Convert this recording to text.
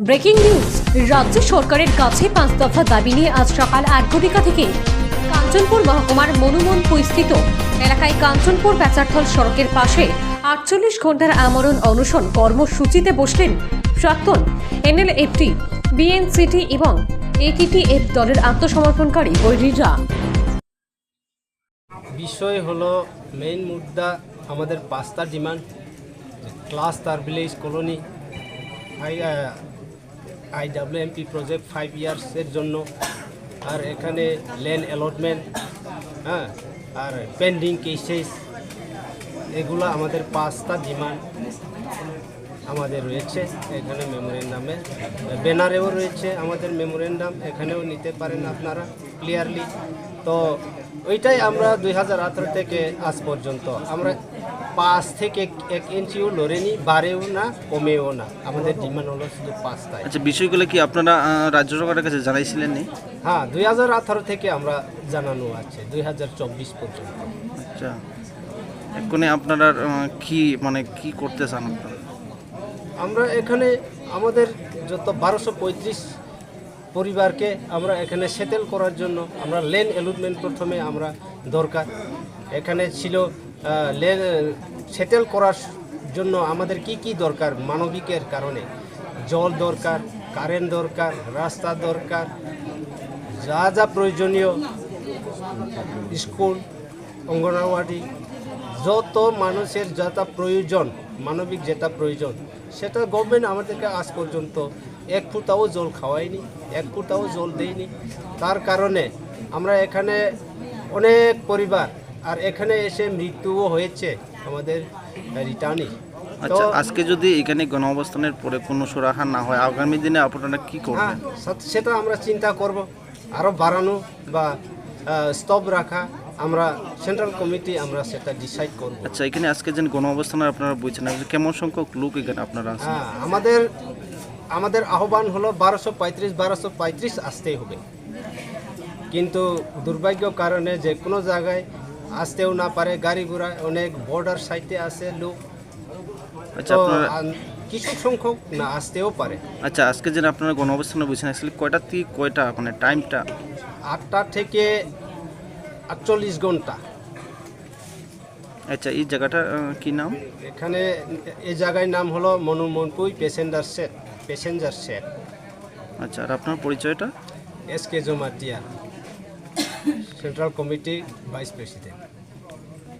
Breaking news রাজ্য সরকারের কাছে পাঁচ দফা দাবি নিয়ে আজ সকাল আট ঘটিকা থেকে কাঞ্চনপুর মহকুমার মনুমন পরিস্থিত এলাকায় কাঞ্চনপুর প্যাচারথল সড়কের পাশে আটচল্লিশ ঘণ্টার আমরণ অনশন কর্মসূচিতে বসলেন প্রাক্তন এনএলএফটি, বিএনসিটি এবং এটিটিএফ দলের আত্মসমর্পণকারী বৈরীরা। বিষয় হলো মেইন মুদ্রা আমাদের পাঁচটা ডিমান্ড ক্লাস তার village colony I W M P project five ইয়ার্সের জন্য। আর এখানে ল্যান্ড অ্যালটমেন্ট হ্যাঁ আর পেন্ডিং কেসেস এগুলো আমাদের পাঁচটা ডিমান্ড আমাদের রয়েছে এখানে মেমোরেন্ডামে ব্যানারেও রয়েছে আমাদের মেমোরেন্ডাম এখানেও নিতে পারেন আপনারা ক্লিয়ারলি তো ওইটাই আমরা দুই হাজার আঠারো থেকে আজ পর্যন্ত। আমরা পাঁচ থেকে এক ইঞ্চিও লড়েনি বাড়েও না কমেও না। আমাদের ডিমান্ড হলো শুধু পাঁচটাই। আচ্ছা বিষয়গুলো কি আপনারা রাজ্য সরকারের কাছে জানাইছিলেন নি হ্যাঁ দুই হাজার আঠারো থেকে আমরা জানানো আছে দুই হাজার চব্বিশ পর্যন্ত। আচ্ছা। এক্ষুনি আপনারা কি মানে কি করতে চান আপনারা? আমরা এখানে আমাদের যত বারোশো পঁয়ত্রিশ পরিবারকে আমরা এখানে সেটেল করার জন্য আমরা লেন অ্যালটমেন্ট প্রথমে আমরা দরকার। এখানে ছিল লেন, সেটেল করার জন্য আমাদের কি কি দরকার? মানবিকের কারণে। জল দরকার, কারেন্ট দরকার, রাস্তা দরকার, যা যা প্রয়োজনীয়, স্কুল, অঙ্গনওয়াড়ি, যত মানুষের যা প্রয়োজন, মানবিক যেটা প্রয়োজন সেটা গভর্নমেন্ট আমাদেরকে আজ পর্যন্ত এক ফুটাও জল খাওয়ায়নি এক ফুটাও জল দেয়নি। তার কারণে আমরা এখানে অনেক পরিবার আর এখানে এসে মৃত্যুও হয়েছে আমাদের রিটার্নই। আচ্ছা আজকে যদি এখানে গণঅবস্থানের পরে কোনো সুরাহা না হয় আগামী দিনে আপনারা কি হ্যাঁ করবেন? সেটা আমরা চিন্তা করব। আরও বাড়ানো বা স্তব রাখা। আমরা সেন্ট্রাল কমিটি আমরা সেটা ডিসাইড করব। আচ্ছা এখানে আজকে যে গণঅবস্থানে আপনারা বলছেন আজকে কেমন সংখ্যক লোক এখানে আপনারা আছেন? হ্যাঁ আমাদের আমাদের আহ্বান হলো বারোশো পঁয়ত্রিশ বারোশো পঁয়ত্রিশ আসতেই হবে। কিন্তু দুর্ভাগ্য কারণে যে কোনো জায়গায় আসতেও না পারে গাড়ি ঘোড়া অনেক বর্ডার সাইডে আসে লোক। আচ্ছা তো কিছু সংখ্যক না আসতেও পারে। আচ্ছা আজকে যে আপনারা গণঅবস্থানে বলছেন আসলে কয়টা থেকে কয়টা মানে টাইমটা আটটা থেকে আটচল্লিশ ঘণ্টা। আচ্ছা এই জায়গাটা কি নাম? এখানে এই জায়গায় নাম হলো Manumanpui passenger shed passenger shed. আচ্ছা আর আপনার পরিচয়টা? S K Jamatia central committee vice president.